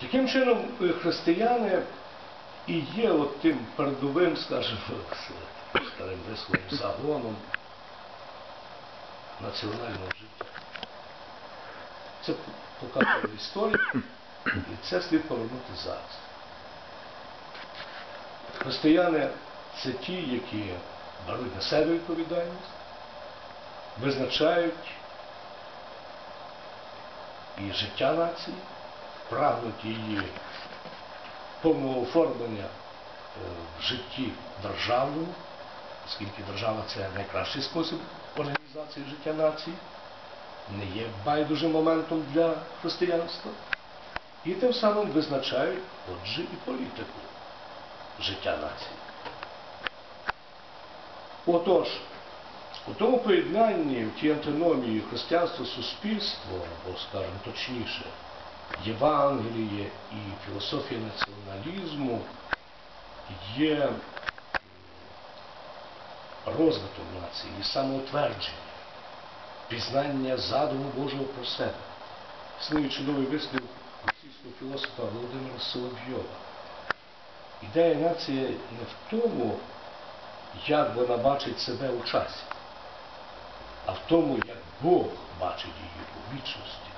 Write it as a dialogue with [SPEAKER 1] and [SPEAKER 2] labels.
[SPEAKER 1] Таким чином, е, християни і є от тим передовим, скажімо, старим висловом загоном національного життя. Це показує історія, і це слід повернути зараз. Християни це ті, які беруть на себе відповідальність, визначають і життя нації, прагнуть її повного оформлення е, в житті державному, оскільки держава це найкращий спосіб організації життя нації, не є байдужим моментом для християнства. І тим самим визначають, отже, і політику життя нації. Отож, у тому поєднанні, в тій антиномії християнство суспільство, або, скажімо точніше, Євангеліє і філософія націоналізму є м, розвиток нації і самоутвердження, пізнання задуму Божого про себе. Існує чудовий вислів російського філософа Володимира Соловйова. Ідея нації не в тому, як вона бачить себе у часі, а в тому, як Бог бачить її у вічності.